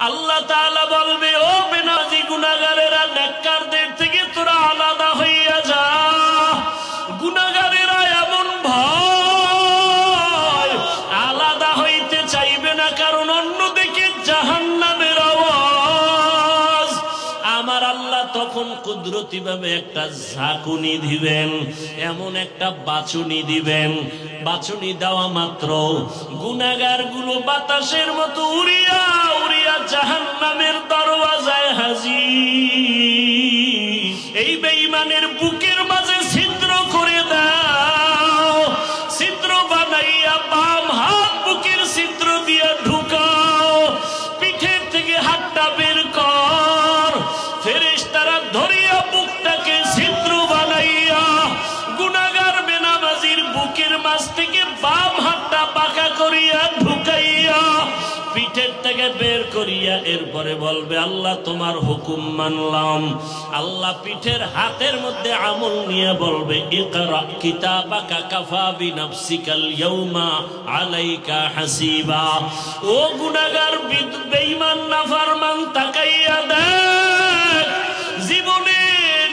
আল্লাহ বলবে ও বেনাজি গুনাহগারেরা নেককারদের কুদরতি ভাবে একটা ঝাঁকুনি দিবেন, এমন একটা বাছুনি দিবেন। বাছুনি দেওয়া মাত্র গুনাগারগুলো বাতাসের মতো উড়িয়া উড়িয়া জাহান নামের দরওয়াজায় হাজি এই বেইমানের বুকের করিয়া ঢুকাইয়া পিঠের থেকে বের করিয়া এরপরে বলবে, আল্লাহ, তোমার হুকুম মানলাম। আল্লাহ পিঠের হাতের মধ্যে আমল নিয়ে বলবে, ইকরা কিতাবাকা কাফা বিনাফসিকাল ইয়াউমা আলাইকা হাসিবা। ও গুনাহগার বেঈমান, নাফরমান, তাকাইয়া দেখ, জীবনে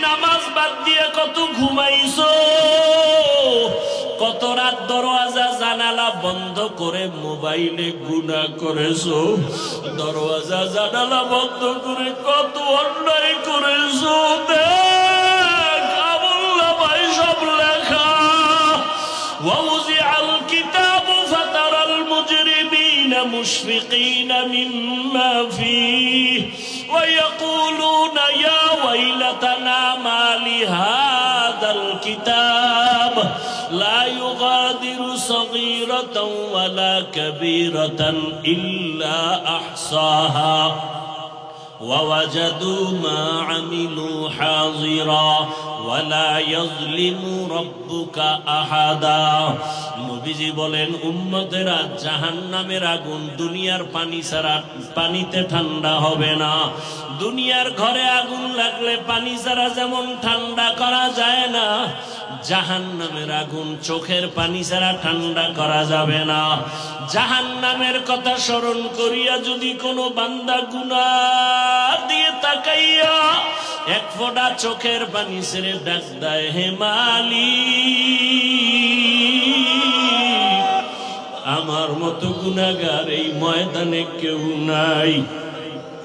নামাজ বাদ দিয়ে কত ঘুমাইছো। রাত দরওয়াজা জানালা বন্ধ করে মোবাইলে গুণা করেছো দরওয়াজা জানালা বন্ধ করে কত অন্যায় করেছো দেখ আমুল্লা ভাই সব লেখা ووزع الكتاب فترى المجرمين مشفقين مما فيه ويقولون يا ويلتنا ما لهذا الكتاب لا يغادر صغيرة ولا كبيرة إلا أحصاها ووجدوا ما عملوا حاضرا ولا يظلم ربك أحدا নবীজি বলেন উম্মতেরা জাহান্নামের আগুন দুনিয়ার পানি ছাড়া পানিতে ঠান্ডা হবে না দুনিয়ার ঘরে আগুন লাগলে পানি ছাড়া যেমন ঠান্ডা করা যায় না জাহান্নামের আগুন চোখের পানি ছাড়া ঠান্ডা করা যাবে না। জাহান্নামের কথা স্মরণ করিয়া যদি কোনো বান্দা গুনা দিয়ে তাকাইয়া এক ফোঁটা চোখের পানি ছেড়ে ডাক দেয় হেমালি আমার মতো গুনাগার এই ময়দানে কেউ নাই।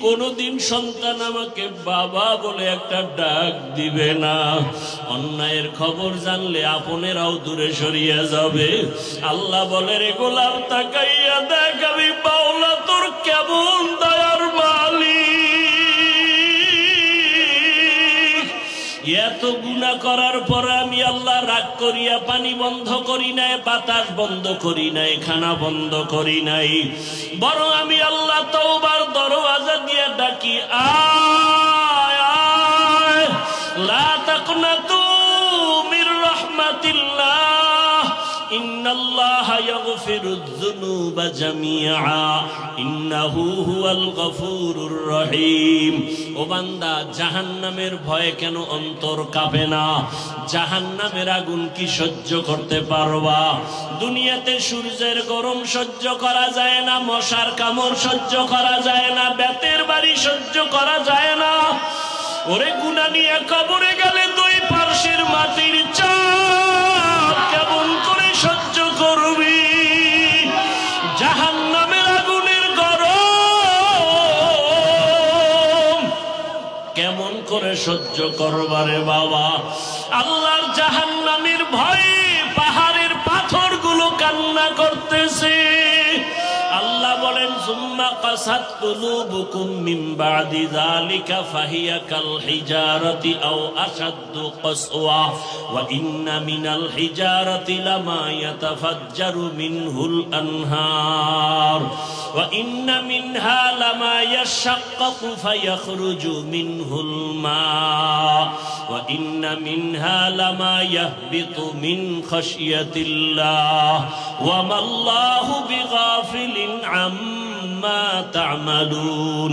কোনদিন সন্তান আমাকে বাবা বলে একটা ডাক দিবে না। অন্যায়ের খবর জানলে আপনেরাও দূরে সরিয়া যাবে। আল্লাহ বলে, রে গোলাম, তাকাইয়া দেখ, আমি বাউলা তোর কেমন এত গুণা করার পরে আমি আল্লাহ রাগ করিয়া পানি বন্ধ করি নাই, বাতাস বন্ধ করি নাই, খানা বন্ধ করি নাই। বড় আমি আল্লাহ তওবার দরওয়াজা দিয়া ডাকি আয়, লা তাকনাতু রাহমাতিল্লাহ ইন্নাল্লাহা ইয়াগফিরুয যুনুবা জামিআ, ইন্নাহু হুয়াল গফুরুর রহিম। ও জাহান্নামের ভয়ে কেন অন্তর কাঁপে না? জাহান্নামের আগুন সহ্য করতে পারবা? দুনিয়াতে সূর্যের গরম সহ্য করা যায় না, মশার কামড় সহ্য করা যায় না, বেতের বাড়ি সহ্য করা যায় না। ওরে গুনা নিয়ে কবরে গেলে দুই পার্শ্বের মাটির চাপ জাহান্নামের আগুনের গরম। কেমন করে সহ্য করবারে বাবা? আল্লাহর জাহান্নামের ভয়ে পাহাড়ের পাথরগুলো কান্না করতেছে। আল্লাহ বলেন সুম্মা কাসাত কুলুবুকুম মিন বাদি যালিকা ফাহিয়া কাল হিজারাতি আও আশাদ্দু কাসওয়া ওয়া ইন্না মিনহা লামা ইয়াহবিতু মিন খাশিয়াতিল্লাহ। ওয়া মাল্লাহু বিগাফিলিন আম্মা তা'মালুন।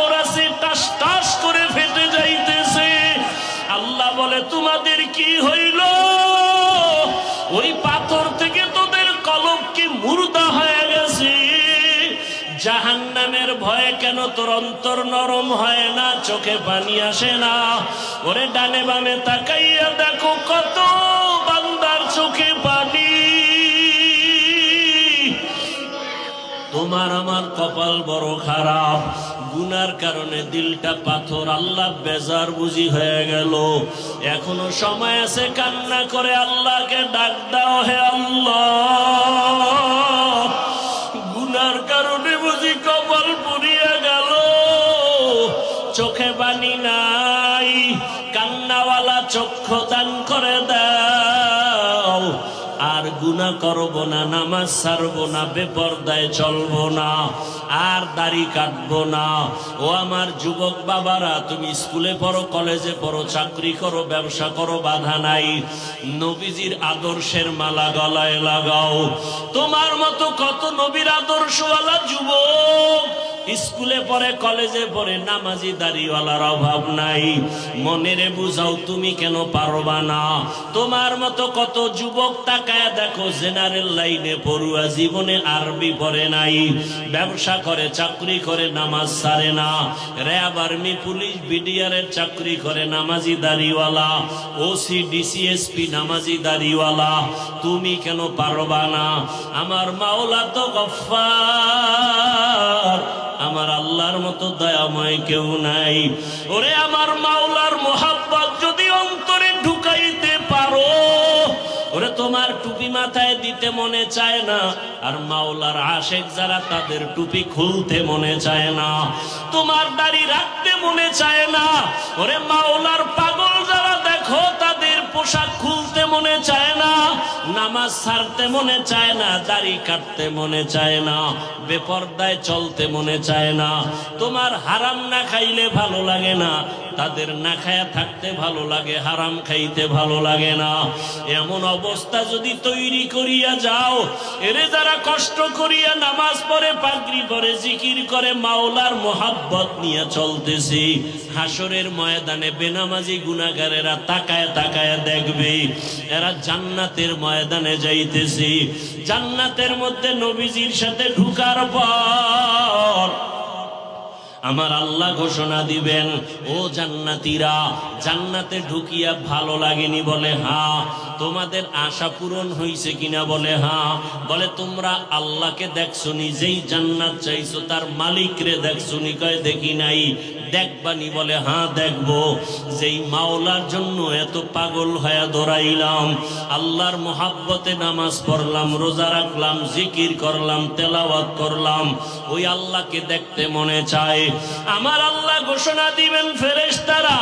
তোমাদের কি হইল? ওই পাথর থেকে তোদের কলব কি মুর্দা হয়ে গেছে? জাহান্নামের ভয়ে কেন তোর অন্তর নরম হয় না? চোখে পানি আসে না? ওরে ডানে বামে তাকাইয়া দেখো কত বান্দার চোখে পানি। তোমার আমার কপাল বড় খারাপ। গুনার কারণে দিলটা পাথর, আল্লাহ বেজার বুঝি হয়ে গেল। এখনও সময় আছে কান্না করে আল্লাহকে ডাক দাও হে আল্লাহ। গুনার কারণে বুঝি কপাল পুড়িয়া গেল। চোখে বানি নাই, কান্নাওয়ালা চক্ষু দান করে দাও গুনা করব না, নামাজ ছাড়ব না, বেপরদায় চলব না, আর দাড়ি কাটব না। ও আমার যুবক বাবারা, তুমি স্কুলে পড়ো, কলেজে পড়ো, চাকরি করো, ব্যবসা করো, বাধা নাই। নবীজির আদর্শের মালা গলায় লাগাও। তোমার মতো কত নবীর আদর্শওয়ালা যুবক স্কুলে পড়ে, কলেজে পড়ে নামাজি দাড়িওয়ালার অভাব নাই। মনেরে বুঝাও, তুমি কেন পারবা না? তোমার মতো কত যুবক তাকায় দেখো, জেনারেল লাইনে পড়ুয়া জীবনে আরবি পড়ে নাই। ব্যবসা করে, চাকরি করে, নামাজ সারে না। র্যাব আর্মি, পুলিশ, বিডিআরের চাকরি করে নামাজি দাড়িওয়ালা ওসি ডিসিএসপি নামাজি দাড়িওয়ালা তুমি কেন পারবা না? আমার মাওলা তো গফফার। আমার আল্লাহর মতো দয়াময় কেউ নাই। ওরে আমার মাওলার মোহাব্বত যদি অন্তরে ঢুকাইতে পারো, ওরে তোমার টুপি মাথায় দিতে মনে চায় না, আর মাওলার আশেক যারা তাদের টুপি খুলতে মনে চায় না, তোমার দাড়ি রাখতে মনে চায় না, ওরে মাওলার পাগল যারা দেখো তাদের পোশাক খুলতে মনে চায় না, নামাজ সারতে মনে চায় না, দাড়ি কাটতে মনে চায় না, বেপর্দায় চলতে মনে চায় না, তোমার হারাম না খাইলে ভালো লাগে না তাদের না খায়া থাকতে ভালো লাগে, হারাম খাইতে ভালো লাগে না। এমন অবস্থা যদি তৈরি করিয়া যাও, এরে যারা কষ্ট করিয়া নামাজ পড়ে, পাগড়ি পরে, জিকির করে, মাওলার মোহাব্বত নিয়ে চলতেছি। হাসরের ময়দানে বেনামাজি গুনাগারেরা তাকায় তাকায় দেখবে, এরা জান্নাতের ময়দানে যাইতেছি। জান্নাতের মধ্যে নবীজির সাথে ঢুকার পর আমার আল্লাহ ঘোষণা দিবেন, ও জান্নাতিরা, জান্নাতে ঢুকিয়া ভালো লাগেনি বলে হা তোমাদের আশা পূরণ হইছে কিনা বলে হা বলে তোমরা আল্লাহকে দেখছ যেই জান্নাত চাইছো তার মালিকরে দেখছ নি, কয়, দেখি নাই দেখবানি বলে হ্যাঁ দেখব। যেই মাওলার জন্য এত পাগল হয়ে দৌড়াইলাম, আল্লাহর মোহাব্বতে নামাজ পড়লাম, রোজা রাখলাম, জিকির করলাম, তেলাওয়াত করলাম, ওই আল্লাহকে দেখতে মনে চায়। আমার আল্লাহ ঘোষণা দিবেন, ফেরেশতারা,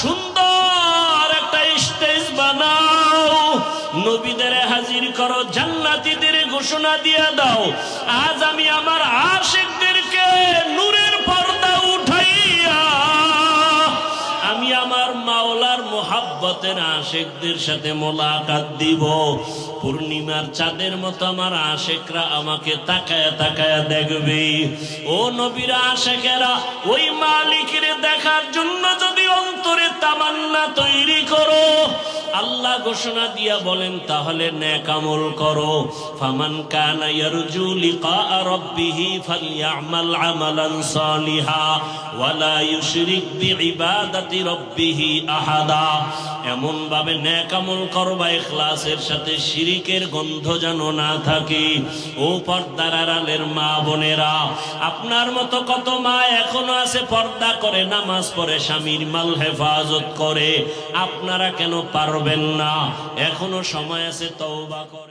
সুন্দর একটা স্টেজ বানাও। নবীদের হাজির করো, জান্নাতীদের ঘোষণা দিয়ে দাও। আজ আমি আমার আশিকদেরকে মোহাব্বতের আশেকদের সাথে মোলাকাত দিব। পূর্ণিমার চাঁদের মতো আমার আশেকরা আমাকে তাকায় তাকায় দেখবে। ও নবীরা আশেকেরা, ওই মালিকের দেখার জন্য যদি তামান্না তৈরি করো। আল্লাহ ঘোষণা দিয়া বলেন, তাহলে ন্যাক আমল করো। ফামান কানা ইয়ারজু লিকা রাব্বিহি ফালইআমাল আমালান সালিহা ওয়ালা ইউশরিক বিইবাদাতি রাব্বিহি আহাদা। এমন ভাবে ন্যাক আমল করবা ইখলাসের সাথে শিরিকের গন্ধ যেন না থাকে। ও পর্দার আড়ালের মা বোনেরা, আপনার মতো কত মা এখনও আছে পর্দা করে, নামাজ পড়ে, স্বামীর মাল হেফাজত করে আপনারা কেন পারবেন না? এখনও সময় আছে তওবা করে।